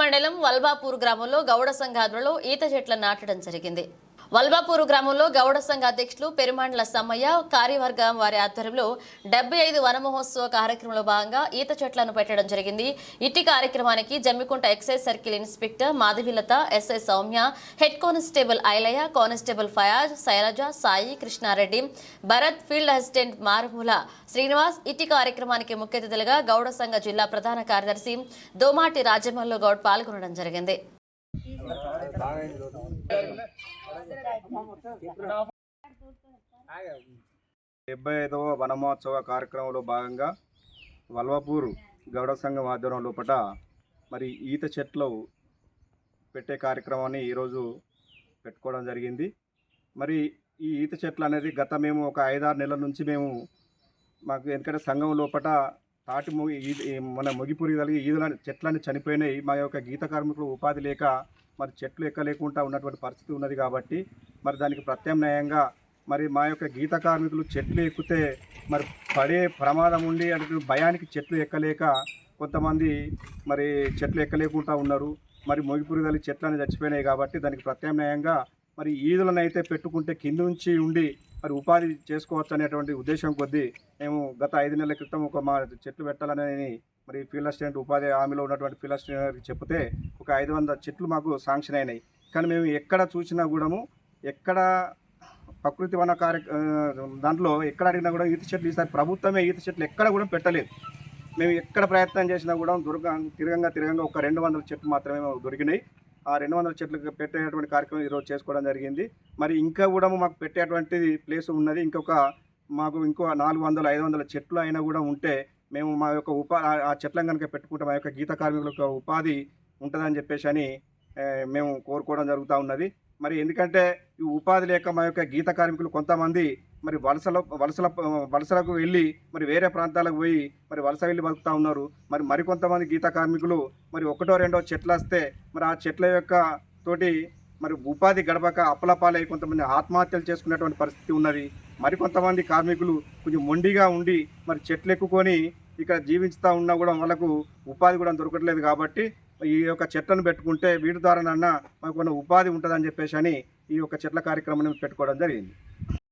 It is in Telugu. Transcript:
మండలం వల్బాపూర్ గ్రామంలో గౌడ సంఘాధ్వర్యంలో ఈత చెట్లను నాటడం జరిగింది. వల్బాపూరు గ్రామంలో గౌడ సంఘ అధ్యక్షులు పెరుమాండ్ల సమ్మయ్య కార్యవర్గం వారి ఆధ్వర్యంలో డెబ్బై ఐదు వనమహోత్సవ కార్యక్రమంలో భాగంగా ఈత చెట్లను పెట్టడం జరిగింది. ఇట్టి కార్యక్రమానికి Jammikunta excise circle inspector Madhavilatha SI Soumya head constable Ailaiah constable Fayaz Sailaja Sai Krishnareddy Bharat field assistant Marumula Srinivas ఇట్టి కార్యక్రమానికి ముఖ్య అతిథులుగా గౌడ సంఘ జిల్లా ప్రధాన కార్యదర్శి దోమాటి రాజమల్లు గౌడ్ పాల్గొనడం జరిగింది. డెబ్బై ఐదవ వనమహోత్సవ కార్యక్రమంలో భాగంగా వల్వపూర్ గౌడ సంఘం ఆధ్వర్యం లోపల మరి ఈత చెట్లు పెట్టే కార్యక్రమాన్ని ఈరోజు పెట్టుకోవడం జరిగింది. మరి ఈ ఈత చెట్లు అనేది గత మేము ఒక ఐదారు నెలల నుంచి మేము మాకు ఎందుకంటే సంఘం లోపల తాటి ముగి మన ముగిపురి కలిగి ఈదుల చెట్లన్నీ చనిపోయినాయి మా యొక్క గీత కార్మికులు ఉపాధి లేక మరి చెట్లు ఎక్కలేకుండా ఉన్నటువంటి పరిస్థితి ఉన్నది కాబట్టి మరి దానికి ప్రత్యామ్నాయంగా మరి మా యొక్క గీత కార్మికులు చెట్లు ఎక్కితే మరి పడే ప్రమాదం ఉండి అంటే భయానికి చెట్లు ఎక్కలేక కొంతమంది మరి చెట్లు ఎక్కలేకుండా ఉన్నారు. మరి మొగిపురుగలి చెట్లని చచ్చిపోయినాయి కాబట్టి దానికి ప్రత్యామ్నాయంగా మరి ఈదులను అయితే పెట్టుకుంటే కింద నుంచి ఉండి మరి ఉపాధి చేసుకోవచ్చు అనేటువంటి ఉద్దేశం కొద్దీ మేము గత ఐదు నెలల క్రితం ఒక మా చెట్లు పెట్టాలని మరి ఫీల్డ్ అసిస్టెంట్ ఉపాధి హామీలో ఉన్నటువంటి ఫీల్డ్ అసిస్టెంట్ గారికి చెప్తే ఒక ఐదు వందల చెట్లు మాకు శాంక్షన్ అయినాయి. కానీ మేము ఎక్కడ చూసినా కూడాము ఎక్కడ ప్రకృతి వన కార్య దాంట్లో ఎక్కడ అడిగినా కూడా ఈత చెట్లు ఈసారి ప్రభుత్వమే ఈత చెట్లు ఎక్కడ కూడా పెట్టలేదు. మేము ఎక్కడ ప్రయత్నం చేసినా కూడా దుర్గ తిరగంగా తిరగంగా ఒక రెండు వందల చెట్లు మాత్రమే దొరికినాయి. ఆ రెండు వందల చెట్లకు పెట్టేటువంటి కార్యక్రమం ఈరోజు చేసుకోవడం జరిగింది. మరి ఇంకా కూడా మాకు పెట్టేటువంటి ప్లేస్ ఉన్నది. ఇంకొక మాకు ఇంకో నాలుగు వందల ఐదు వందల చెట్లు అయినా కూడా ఉంటే మేము మా యొక్క ఉపా ఆ- చెట్లను కనుక పెట్టుకుంటే. మా యొక్క గీత కార్మికుల యొక్క ఉపాధి ఉంటుందని చెప్పేసి అని మేము కోరుకోవడం జరుగుతూ ఉన్నది. మరి ఎందుకంటే ఈ ఉపాధి లేక మా యొక్క గీత కార్మికులు కొంతమంది మరి వలసలో వలసల వలసలకు వెళ్ళి మరి వేరే ప్రాంతాలకు పోయి మరి వలస వెళ్ళి బతుకుతూ ఉన్నారు. మరి మరికొంతమంది గీత కార్మికులు మరి ఒకటో రెండో చెట్లు వస్తే మరి ఆ చెట్ల యొక్క తోటి మరి ఉపాధి గడపక అప్పలపాలై కొంతమంది ఆత్మహత్యలు చేసుకునేటువంటి పరిస్థితి ఉన్నది. మరికొంతమంది కార్మికులు కొంచెం మొండిగా ఉండి మరి చెట్లు ఎక్కుకొని ఇక్కడ జీవిస్తూ ఉన్నా కూడా వాళ్ళకు ఉపాధి కూడా దొరకట్లేదు కాబట్టి ఈ యొక్క చెట్లను పెట్టుకుంటే వీటి ద్వారానన్నా మాకు కొన్ని ఉపాధి ఉంటుందని చెప్పేసి అని ఈ యొక్క చెట్ల కార్యక్రమాన్ని పెట్టుకోవడం జరిగింది.